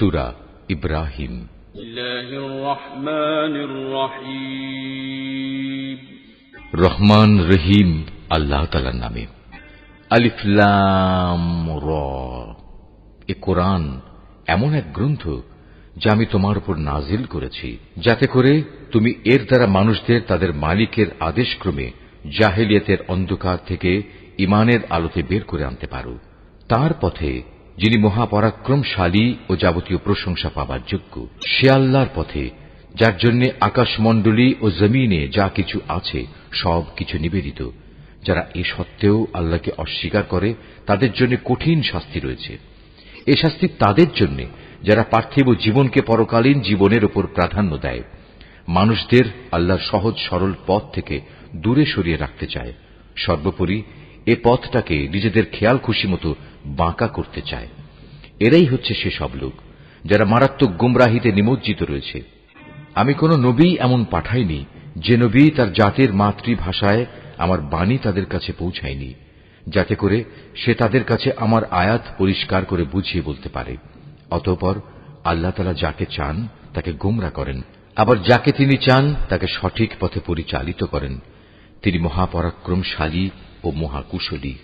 সুরা ইব্রাহিম। রহমান রহিম আল্লাহ তালার নামে। আলিফলাম র। এ কোরআন এমন এক গ্রন্থ যা আমি তোমার উপর নাজিল করেছি যাতে করে তুমি এর দ্বারা মানুষদের তাদের মালিকের আদেশক্রমে জাহেলিয়াতের অন্ধকার থেকে ইমানের আলোতে বের করে আনতে পারো। তার পথে যিনি মহাপরাক্রমশালী ও যাবতীয় প্রশংসা পাবার যোগ্য। সে আল্লাহর পথে, যার জন্য আকাশমণ্ডলী ও জমিনে যা কিছু আছে, সব কিছু নিবেদিত। যারা এ সত্ত্বেও আল্লাহকে অস্বীকার করে, তাদের জন্য কঠিন শাস্তি রয়েছে। এ শাস্তি তাদের জন্য, যারা পার্থিব জীবনকে পরকালীন জীবনের উপর প্রাধান্য দেয়। মানুষদের আল্লাহর সহজ সরল পথ থেকে দূরে সরিয়ে রাখতে চায়। সর্বোপরি এ পথটাকে নিজেদের খেয়াল খুশি মতো বাঁকা করতে চায়। এরাই হচ্ছে সেসব লোক, যারা মারাত্মক গুমরাহিতে নিমজ্জিত রয়েছে। আমি কোন নবী এমন পাঠাইনি, যে নবী তার জাতির মাতৃভাষায় আমার বাণী তাদের কাছে পৌঁছায়নি, যাতে করে সে তাদের কাছে আমার আয়াত পরিষ্কার করে বুঝিয়ে বলতে পারে। অতঃপর আল্লাহ তালা যাকে চান, তাকে গোমরা করেন। আবার যাকে তিনি চান, তাকে সঠিক পথে পরিচালিত করেন। তিনি মহাপরাক্রমশালী ও মহাকুশলী।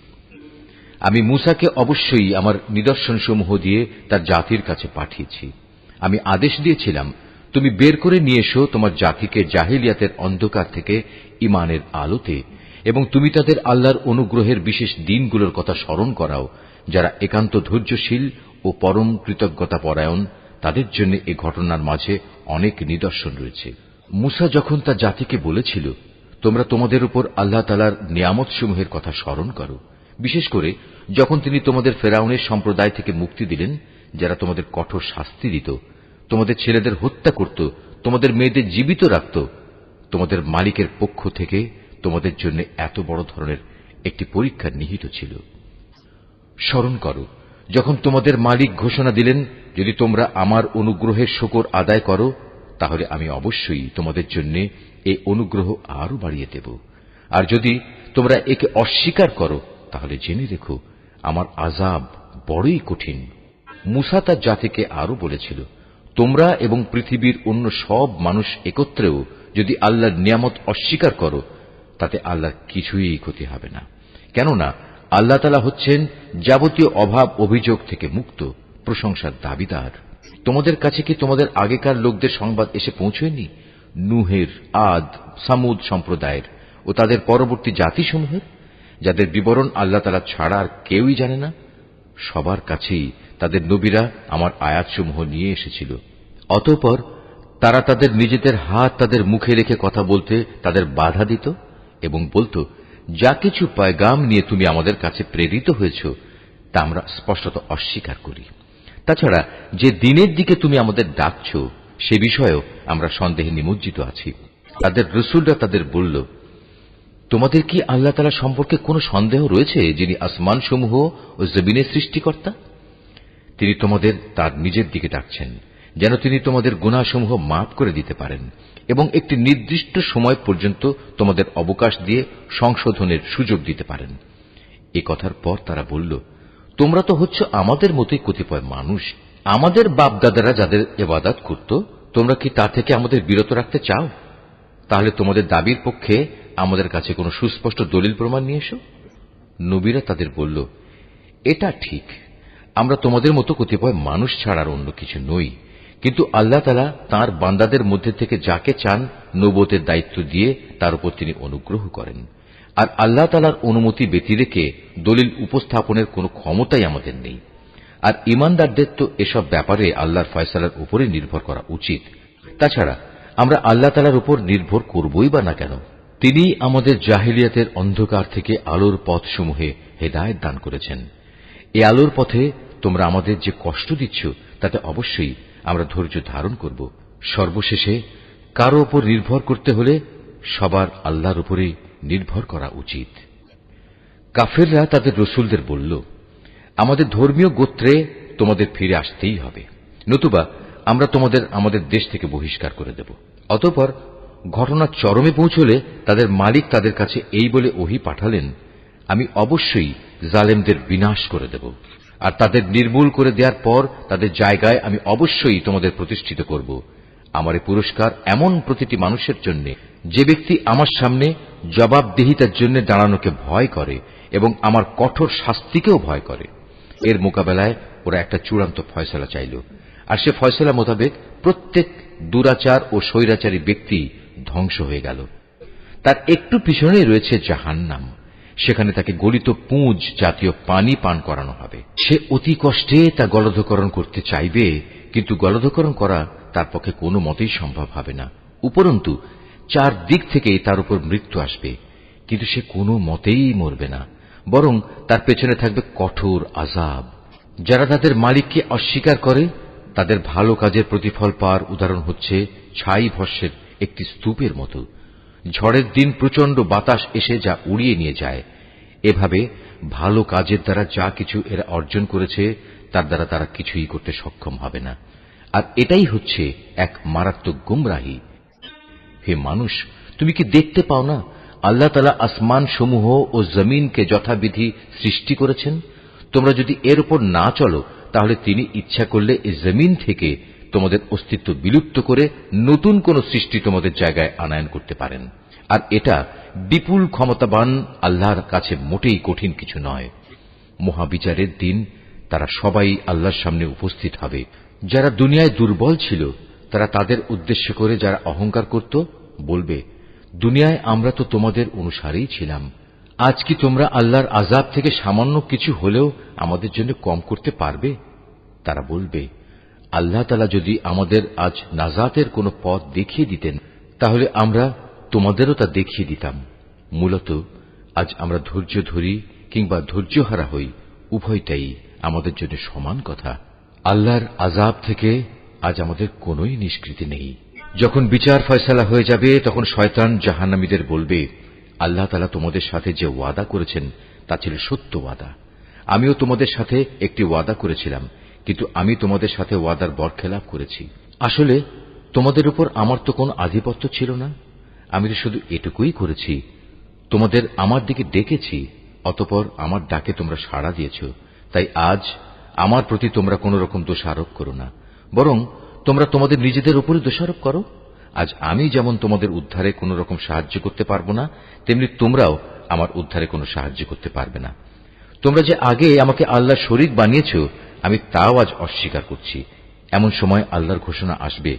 আমি মুসাকে অবশ্যই আমার নিদর্শনসমূহ দিয়ে তার জাতির কাছে পাঠিয়েছি। আমি আদেশ দিয়েছিলাম, তুমি বের করে নিয়ে এসো তোমার জাতিকে জাহিলিয়াতের অন্ধকার থেকে ইমানের আলোতে, এবং তুমি তাদের আল্লাহর অনুগ্রহের বিশেষ দিনগুলোর কথা স্মরণ করাও, যারা একান্ত ধৈর্যশীল ও পরম কৃতজ্ঞতা পরায়ণ তাদের জন্য এ ঘটনার মাঝে অনেক নিদর্শন রয়েছে। মুসা যখন তার জাতিকে বলেছিল তোমরা তোমাদের উপর আল্লাহ তালার নিয়ামতসমূহের কথা স্মরণ করো। বিশেষ করে যখন তিনি তোমাদের ফেরাউনের সম্প্রদায় থেকে মুক্তি দিলেন, যারা তোমাদের কঠোর শাস্তি দিত, তোমাদের ছেলেদের হত্যা করত, তোমাদের মেয়েদের জীবিত রাখত, তোমাদের মালিকের পক্ষ থেকে তোমাদের জন্য এত বড় ধরনের একটি পরীক্ষা নিহিত ছিল। স্মরণ করো, যখন তোমাদের মালিক ঘোষণা দিলেন, যদি তোমরা আমার অনুগ্রহের শকর আদায় করো, তাহলে আমি অবশ্যই তোমাদের জন্য এই অনুগ্রহ আরও বাড়িয়ে দেব। আর যদি তোমরা একে অস্বীকার করো, তাহলে জেনে রেখো, আমার আজাব বড়ই কঠিন। মুসা তার জাতিকে আরও বলেছিল, তোমরা এবং পৃথিবীর অন্য সব মানুষ একত্রেও যদি আল্লাহর নিয়ামত অস্বীকার করো, তাতে আল্লাহর কিছুই ক্ষতি হবে না। কেননা আল্লাহ তালা হচ্ছেন যাবতীয় অভাব অভিযোগ থেকে মুক্ত, প্রশংসার দাবিদার। তোমাদের কাছে কি তোমাদের আগেকার লোকদের সংবাদ এসে পৌঁছয়নি? নুহের, আদ, সামুদ সম্প্রদায়ের ও তাদের পরবর্তী জাতিসমূহের, যাদের বিবরণ আল্লাহ তালা ছাড়া আর কেউই জানে না, সবার কাছেই তাদের নবীরা আমার আয়াতসমূহ নিয়ে এসেছিল। অতঃপর তারা তাদের নিজেদের হাত তাদের মুখে রেখে কথা বলতে তাদের বাধা দিত এবং বলতো, যা কিছু পয়গাম নিয়ে তুমি আমাদের কাছে প্রেরিত হয়েছ, তা আমরা স্পষ্টত অস্বীকার করি। তাছাড়া যে দিনের দিকে তুমি আমাদের ডাকছ সে বিষয়েও আমরা সন্দেহে নিমজ্জিত আছি। তাদের রসুলরা তাদের বলল, তোমাদের কি আল্লাহ তালা সম্পর্কে কোনো সন্দেহ রয়েছে যিনি আসমান সমূহ ও জমিনের সৃষ্টিকর্তা? তিনি তোমাদের তার নিজের দিকে ডাকছেন, যেন তিনি তোমাদের গুণাসমূহ মাফ করে দিতে পারেন এবং একটি নির্দিষ্ট সময় পর্যন্ত তোমাদের অবকাশ দিয়ে সংশোধনের সুযোগ দিতে পারেন। এ কথার পর তারা বলল, তোমরা তো হচ্ছে আমাদের মতোই কতিপয় মানুষ। আমাদের বাপদাদারা যাদের এবাদাত করত, তোমরা কি তা থেকে আমাদের বিরত রাখতে চাও? তাহলে তোমাদের দাবির পক্ষে আমাদের কাছে কোনো সুস্পষ্ট দলিল প্রমাণ নিয়ে এসো। নবীরা তাদের বলল, এটা ঠিক। আমরা তোমাদের মতো কতিপয় মানুষ ছাড়ার অন্য কিছু নই। কিন্তু আল্লাহ তালা তাঁর বান্দাদের মধ্যে থেকে যাকে চান নবতের দায়িত্ব দিয়ে তার উপর তিনি অনুগ্রহ করেন। আর আল্লাহ তালার অনুমতি ব্যতি রেখে দলিল উপস্থাপনের কোনো ক্ষমতাই আমাদের নেই। আর ইমানদারদের তো এসব ব্যাপারে আল্লাহর ফয়সালার উপরে নির্ভর করা উচিত। তাছাড়া, আমরা আল্লাহ তালার উপর নির্ভর করবই বা না কেন? তিনি আমাদের জাহিলিয়াতের অন্ধকার থেকে আলোর পথসমূহে হেদায়ত দান করেছেন। এ আলোর পথে তোমরা আমাদের যে কষ্ট দিচ্ছ, তাতে অবশ্যই আমরা ধৈর্য ধারণ করব। সর্বশেষে, কারও ওপর নির্ভর করতে হলে সবার আল্লাহর উপরেই নির্ভর করা উচিত। কাফেররা তাদের রসুলদের বলল আমাদের ধর্মীয় গোত্রে তোমাদের ফিরে আসতেই হবে। নতুবা আমরা তোমাদের আমাদের দেশ থেকে বহিষ্কার করে দেব। অতঃপর ঘটনা চরমে পৌঁছলে তাদের মালিক তাদের কাছে এই বলে ওহি পাঠালেন, আমি অবশ্যই জালেমদের বিনাশ করে দেব। আর তাদের নির্মূল করে দেওয়ার পর তাদের জায়গায় আমি অবশ্যই তোমাদের প্রতিষ্ঠিত করব। আমার পুরস্কার এমন প্রতিটি মানুষের জন্য, যে ব্যক্তি আমার সামনে জবাবদিহিতার জন্য দাঁড়ানোকে ভয় করে এবং আমার কঠোর শাস্তিকেও ভয় করে। এর মোকাবেলায় ওরা একটা চূড়ান্ত ফয়সলা চাইল। আর সে ফয়সলা মোতাবেক প্রত্যেক দুরাচার ও স্বৈরাচারী ব্যক্তি ধ্বংস হয়ে গেল। তার একটু পিছনেই রয়েছে জাহান্নাম। সেখানে তাকে গলিত পুঁজ জাতীয় পানি পান করানো হবে। সে অতি কষ্টে তা গলধকরণ করতে চাইবে, কিন্তু গলধকরণ করা তার পক্ষে কোনো মতেই সম্ভব হবে না। উপরন্তু চার দিক থেকে তার উপর মৃত্যু আসবে, কিন্তু সে কোনো মতেই মরবে না। বরং তার পেছনে থাকবে কঠোর আজাব যারা তাদের মালিককে অস্বীকার করে, তাদের ভালো কাজের প্রতিফল পাওয়ার উদাহরণ হচ্ছে ছাই ভস্যের একটি স্তূপের মতো। ঝড়ের দিন প্রচণ্ড বাতাস এসে যা উড়িয়ে নিয়ে যায়। এভাবে ভালো কাজের দ্বারা যা কিছু এরা অর্জন করেছে, তার দ্বারা তারা কিছুই করতে সক্ষম হবে না। আর এটাই হচ্ছে এক মারাত্মক গুমরাহী। হে মানুষ, তুমি কি দেখতে পাও না আল্লাহ তালা আসমান সমূহ ও জমিনকে যথাবিধি সৃষ্টি করেছেন। তোমরা যদি এর উপর না চলো, তাহলে তিনি ইচ্ছা করলে এই জমিন থেকে তোমাদের অস্তিত্ব বিলুপ্ত করে নতুন কোন সৃষ্টি তোমাদের জায়গায় আনায়ন করতে পারেন। আর এটা বিপুল ক্ষমতাবান আল্লাহর কাছে মোটেই কঠিন কিছু নয়। মহাবিচারের দিন, তারা সবাই আল্লাহর সামনে উপস্থিত হবে। যারা দুনিয়ায় দুর্বল ছিল, তারা তাদের উদ্দেশ্য করে যারা অহংকার করত, বলবে দুনিয়ায় আমরা তো তোমাদের অনুসারেই ছিলাম। আজ কি তোমরা আল্লাহর আজাব থেকে সামান্য কিছু হলেও আমাদের জন্য কম করতে পারবে? তারা বলবে, আল্লাহ তালা যদি আমাদের আজ নাজাতের কোনো পথ দেখিয়ে দিতেন, তাহলে আমরা তোমাদেরও তা দেখিয়ে দিতাম। মূলত, আজ আমরা ধৈর্য ধরি কিংবা ধৈর্যহারা হই, উভয়টাই আমাদের জন্য সমান কথা। আল্লাহর আজাব থেকে আজ আমাদের কোনোই নিষ্কৃতি নেই। যখন বিচার ফয়সালা হয়ে যাবে, তখন শয়তান জাহান্নামীদের বলবে, আল্লাহ তালা তোমাদের সাথে যে ওয়াদা করেছেন, তা ছিল সত্য ওয়াদা। আমিও তোমাদের সাথে একটি ওয়াদা করেছিলাম, কিন্তু আমি তোমাদের সাথে ওয়াদার বরখেলাপ করেছি। আসলে, তোমাদের উপর আমার তো কোনো আধিপত্য ছিল না। আমি তো শুধু এটুকুই করেছি, তোমাদের আমার দিকে ডেকেছি, অতপর আমার ডাকে তোমরা সাড়া দিয়েছ। তাই আজ আমার প্রতি তোমরা কোন রকম দোষারোপ করো না, বরং তোমরা তোমাদের নিজেদের উপরে দোষারোপ করো। আজ আমি যেমন তোমাদের উদ্ধারে কোন রকম সাহায্য করতে পারব না, তেমনি তোমরাও আমার উদ্ধারে কোনো সাহায্য করতে পারবে না। তোমরা যে আগে আমাকে আল্লাহ শরিক বানিয়েছ, আমি তাও আজ অস্বীকার করছি। এমন সময় আল্লাহর ঘোষণা আসবে,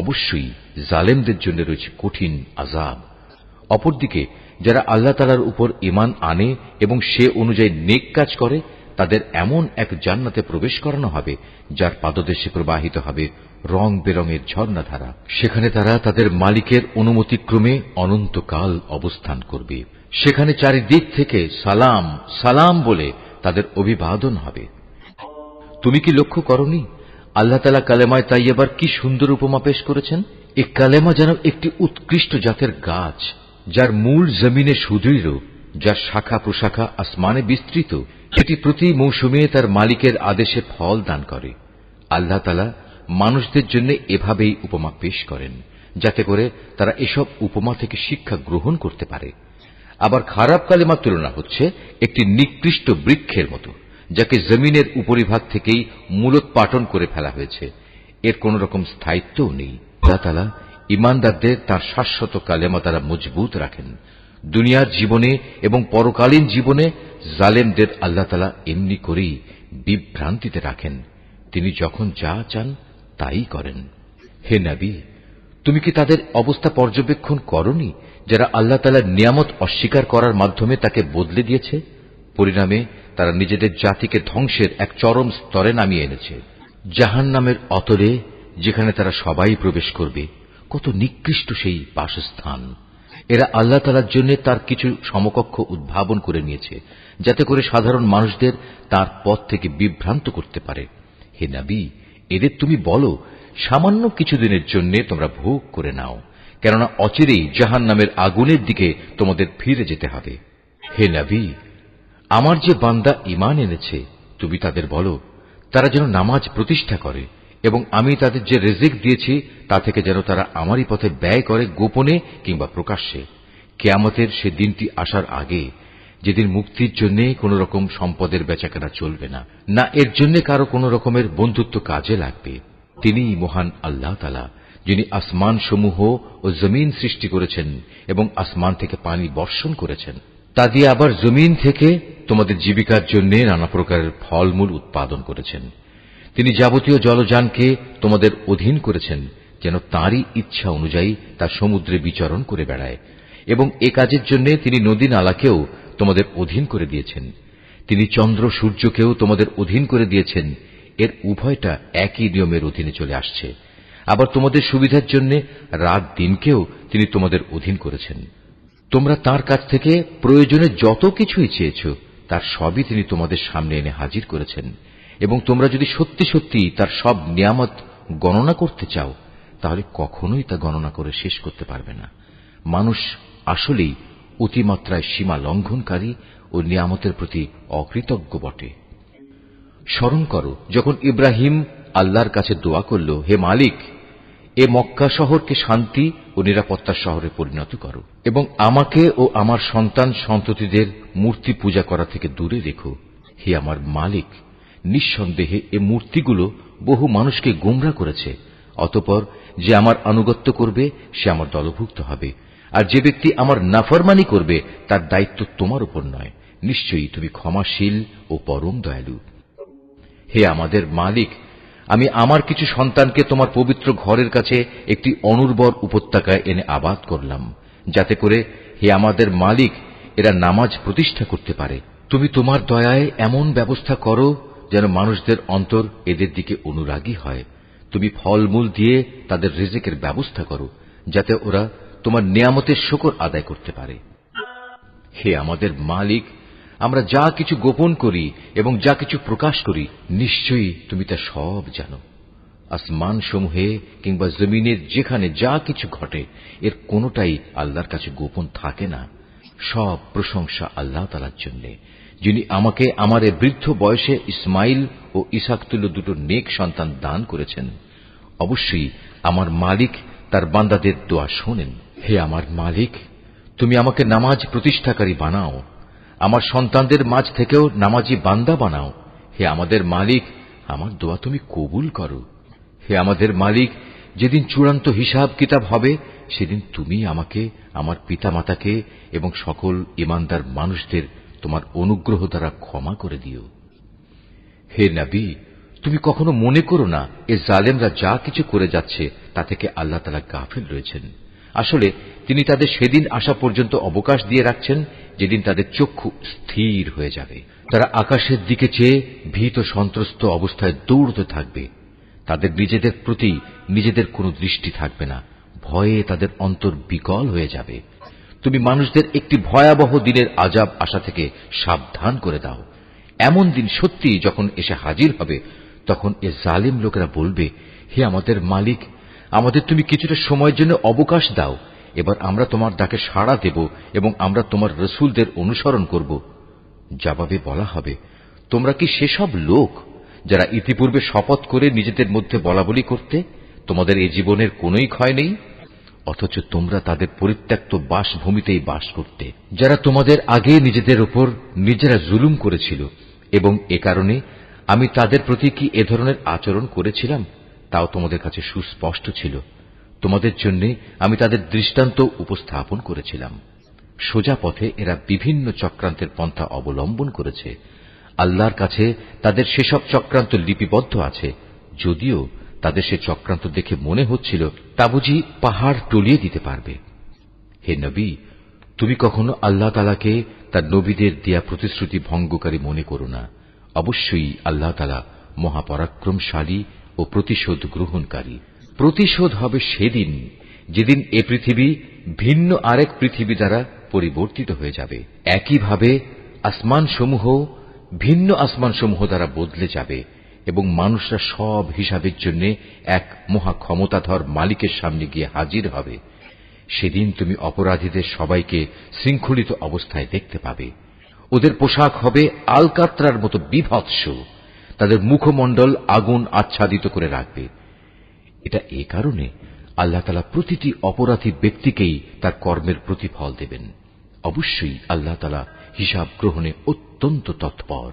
অবশ্যই জালেমদের জন্য রয়েছে কঠিন আজাব অপরদিকে, যারা আল্লাহ তালার উপর ইমান আনে এবং সে অনুযায়ী নেক কাজ করে তাদের এমন এক জান্নাতে প্রবেশ করানো হবে, যার পাদদেশে প্রবাহিত হবে রং বেরঙের ঝর্ণাধারা। সেখানে তারা তাদের মালিকের অনুমতিক্রমে অনন্তকাল অবস্থান করবে। সেখানে চারিদিক থেকে সালাম সালাম বলে তাদের অভিবাদন হবে। তুমি কি লক্ষ্য করনি? আল্লাহ তালা কালেমায় তাই এবার কি সুন্দর উপমা পেশ করেছেন? এই কালেমা যেন একটি উৎকৃষ্ট জাতের গাছ, যার মূল জমিনে সুদৃঢ়। যার শাখা প্রশাখা আসমানে বিস্তৃত, সেটি প্রতি মৌসুমে তার মালিকের আদেশে ফল দান করে। আল্লাহ তালা মানুষদের জন্য এভাবেই উপমা পেশ করেন, যাতে করে তারা এসব উপমা থেকে শিক্ষা গ্রহণ করতে পারে। আবার খারাপ কালেমার তুলনা হচ্ছে একটি নিকৃষ্ট বৃক্ষের মতো, যাকে জমিনের উপরিভাগ থেকেই মূলোৎপাটন করে ফেলা হয়েছে। এর কোন রকম স্থায়িত্বও নেই। তালা ইমানদারদের তার শাশ্বত কালেমা তারা মজবুত রাখেন। দুনিয়ার জীবনে এবং পরকালীন জীবনে জালেমদের আল্লাহ তালা এমনি করেই বিভ্রান্তিতে রাখেন। তিনি যখন যা চান তাই করেন। হে নবী, তুমি কি তাদের অবস্থা পর্যবেক্ষণ করনি যারা আল্লাহ তালার নিয়ামত অস্বীকার করার মাধ্যমে তাকে বদলে দিয়েছে? পরিণামে তারা নিজেদের জাতিকে ধ্বংসের এক চরম স্তরে নামিয়ে এনেছে। জাহান নামের অতরে যেখানে তারা সবাই প্রবেশ করবে, কত নিকৃষ্ট সেই বাসস্থান। এরা আল্লাহ তালার জন্য তার কিছু সমকক্ষ উদ্ভাবন করে নিয়েছে, যাতে করে সাধারণ মানুষদের তার পথ থেকে বিভ্রান্ত করতে পারে। হে নাবি, এদের তুমি বলো, সামান্য কিছুদিনের জন্য তোমরা ভোগ করে নাও, কেননা অচিরেই জাহান নামের আগুনের দিকে তোমাদের ফিরে যেতে হবে। হে নবী, আমার যে বান্দা ইমান এনেছে, তুমি তাদের বলো, তারা যেন নামাজ প্রতিষ্ঠা করে। এবং আমি তাদের যে রেজেক দিয়েছি, তা থেকে যেন তারা আমারই পথে ব্যয় করে গোপনে কিংবা প্রকাশ্যে। কেয়ামতের সে দিনটি আসার আগে, যেদিন মুক্তির জন্য কোন রকম সম্পদের বেচাকেনা চলবে না না এর জন্য কারও কোন রকমের বন্ধুত্ব কাজে লাগবে। তিনি মহান আল্লাহ তালা যিনি আসমান সমূহ ও জমিন সৃষ্টি করেছেন এবং আসমান থেকে পানি বর্ষণ করেছেন। তা দিয়ে আবার জমিন থেকে তোমাদের জীবিকার জন্য নানা প্রকারের ফলমূল উৎপাদন করেছেন। তিনি যাবতীয় জলযানকে তোমাদের অধীন করেছেন, যেন তাঁরই ইচ্ছা অনুযায়ী তা সমুদ্রে বিচরণ করে বেড়ায়, এবং এ কাজের জন্য তিনি নদী নালাকেও তোমাদের অধীন করে দিয়েছেন। তিনি চন্দ্র সূর্যকেও তোমাদের অধীন করে দিয়েছেন, এর উভয়টা একই নিয়মের অধীনে চলে আসছে। আবার তোমাদের সুবিধার জন্য রাত দিনকেও তিনি তোমাদের অধীন করেছেন। তোমরা তার কাছ থেকে প্রয়োজনে যত কিছুই চেয়েছ, তার সবই তিনি তোমাদের সামনে এনে হাজির করেছেন। এবং তোমরা যদি সত্যি সত্যি তার সব নিয়ামত গণনা করতে চাও, তাহলে কখনোই তা গণনা করে শেষ করতে পারবে না। মানুষ আসলেই অতিমাত্রায় সীমা লঙ্ঘনকারী ও নিয়ামতের প্রতি অকৃতজ্ঞ বটে। স্মরণ করো, যখন ইব্রাহিম আল্লাহর কাছে দোয়া করল, হে মালিক, এ মক্কা শহরকে শান্তি ও নিরাপত্তার শহরে পরিণত করো এবং আমাকে ও আমার সন্তান সন্ততিদের মূর্তি পূজা করা থেকে দূরে রেখো। হে আমার মালিক নিঃসন্দেহে এ মূর্তিগুলো বহু মানুষকে গুমরা করেছে। অতপর যে আমার আনুগত্য করবে, সে আমার দলভুক্ত হবে। আর যে ব্যক্তি আমার নাফরমানি করবে, তার দায়িত্ব তোমার উপর নয়। নিশ্চয়ই তুমি ক্ষমাশীল ও পরম দয়ালু। হে আমাদের মালিক, আমি আমার কিছু সন্তানকে তোমার পবিত্র ঘরের কাছে একটি অনুর্বর উপত্যকায় এনে আবাদ করলাম। যাতে করে হে আমাদের মালিক, এরা নামাজ প্রতিষ্ঠা করতে পারে। তুমি তোমার দয়ায় এমন ব্যবস্থা করো যেন মানুষদের অন্তর এদের দিকে অনুরাগী হয়। তুমি ফলমূল দিয়ে তাদের রেজেকের ব্যবস্থা করো, যাতে ওরা তোমার নিয়ামতের শকর আদায় করতে পারে। হে আমাদের মালিক, আমরা যা কিছু গোপন করি এবং যা কিছু প্রকাশ করি, নিশ্চয়ই তুমি তা সব জানো। আসমান সমূহে কিংবা জমিনের যেখানে যা কিছু ঘটে, এর কোনোটাই আল্লাহর কাছে গোপন থাকে না। সব প্রশংসা আল্লাহ তালার জন্য, যিনি আমাকে আমার বৃদ্ধ বয়সে ইসমাইল ও ইসাকতুল্য দুটো নেক সন্তান দান করেছেন। অবশ্যই আমার মালিক তার বান্দাদের দোয়া শোনেন। হে আমার মালিক, তুমি আমাকে নামাজ প্রতিষ্ঠাকারী বানাও। আমার সন্তানদের মাঝ থেকেও নামাজি বান্দা বানাও। হে আমাদের মালিক, আমার দোয়া তুমি কবুল করো। হে আমাদের মালিক, যেদিন চূড়ান্ত হিসাব কিতাব হবে সেদিন তুমি আমাকে, আমার পিতামাতাকে এবং সকল ইমানদার মানুষদের তোমার অনুগ্রহ দ্বারা ক্ষমা করে দিও। হে নবী, তুমি কখনো মনে করো না, এ জালেমরা যা কিছু করে যাচ্ছে, তা থেকে আল্লাহ তালা গাফিল রয়েছেন। আসলে, তিনি তাদের সেদিন আসা পর্যন্ত অবকাশ দিয়ে রাখছেন, যেদিন তাদের চক্ষু স্থির হয়ে যাবে। তারা আকাশের দিকে চেয়ে ভীত সন্ত্রস্ত অবস্থায় দৌড়তে থাকবে। তাদের নিজেদের প্রতি নিজেদের কোনো দৃষ্টি থাকবে না। ভয়ে তাদের অন্তর বিকল হয়ে যাবে। তুমি মানুষদের একটি ভয়াবহ দিনের আজাব আসা থেকে সাবধান করে দাও। এমন দিন সত্যি যখন এসে হাজির হবে, তখন এ জালিম লোকেরা বলবে, হে আমাদের মালিক, আমাদের তুমি কিছুটা সময়ের জন্য অবকাশ দাও। এবার আমরা তোমার ডাকে সাড়া দেব এবং আমরা তোমার রসুলদের অনুসরণ করব। জবাবে বলা হবে, তোমরা কি সেসব লোক যারা ইতিপূর্বে শপথ করে নিজেদের মধ্যে বলা বলি করতে তোমাদের এ জীবনের কোনোই ক্ষয় নেই? অথচ তোমরা তাদের পরিত্যক্ত বাসভূমিতেই বাস করতে। যারা তোমাদের আগে নিজেদের ওপর নিজেরা জুলুম করেছিল, এবং এ কারণে আমি তাদের প্রতি কি এ ধরনের আচরণ করেছিলাম, তাও তোমাদের কাছে সুস্পষ্ট ছিল। তোমাদের জন্য আমি তাদের দৃষ্টান্ত উপস্থাপন করেছিলাম। সোজা পথে এরা বিভিন্ন চক্রান্তের পন্থা অবলম্বন করেছে। আল্লাহর কাছে তাদের সেসব চক্রান্ত লিপিবদ্ধ আছে, যদিও তাদের সে চক্রান্ত দেখে মনে হচ্ছিল তা বুঝি পাহাড় টলিয়ে দিতে পারবে। হে নবী, তুমি কখনো আল্লাহ তালাকে তার নবীদের দেয়া প্রতিশ্রুতি ভঙ্গকারী মনে করো না। অবশ্যই আল্লাহ তালা মহাপরাক্রমশালী ও প্রতিশোধ গ্রহণকারী। প্রতিশোধ হবে সেদিন, যেদিন এ পৃথিবী ভিন্ন আরেক পৃথিবী দ্বারা পরিবর্তিত হয়ে যাবে। একইভাবে আসমানসমূহ ভিন্ন আসমানসমূহ দ্বারা বদলে যাবে। এবং মানুষরা সব হিসাবের জন্য এক মহা ক্ষমতাধর মালিকের সামনে গিয়ে হাজির হবে। সেদিন তুমি অপরাধীদের সবাইকে শৃঙ্খলিত অবস্থায় দেখতে পাবে। ওদের পোশাক হবে আলকাত্রার মতো বিভৎস। তাদের মুখমণ্ডল আগুন আচ্ছাদিত করে রাখবে। এটা এ কারণে আল্লাহ তালা প্রতিটি অপরাধী ব্যক্তিকেই তার কর্মের প্রতিফল দেবেন। অবশ্যই আল্লাহ তালা হিসাব গ্রহণে অত্যন্ত তৎপর।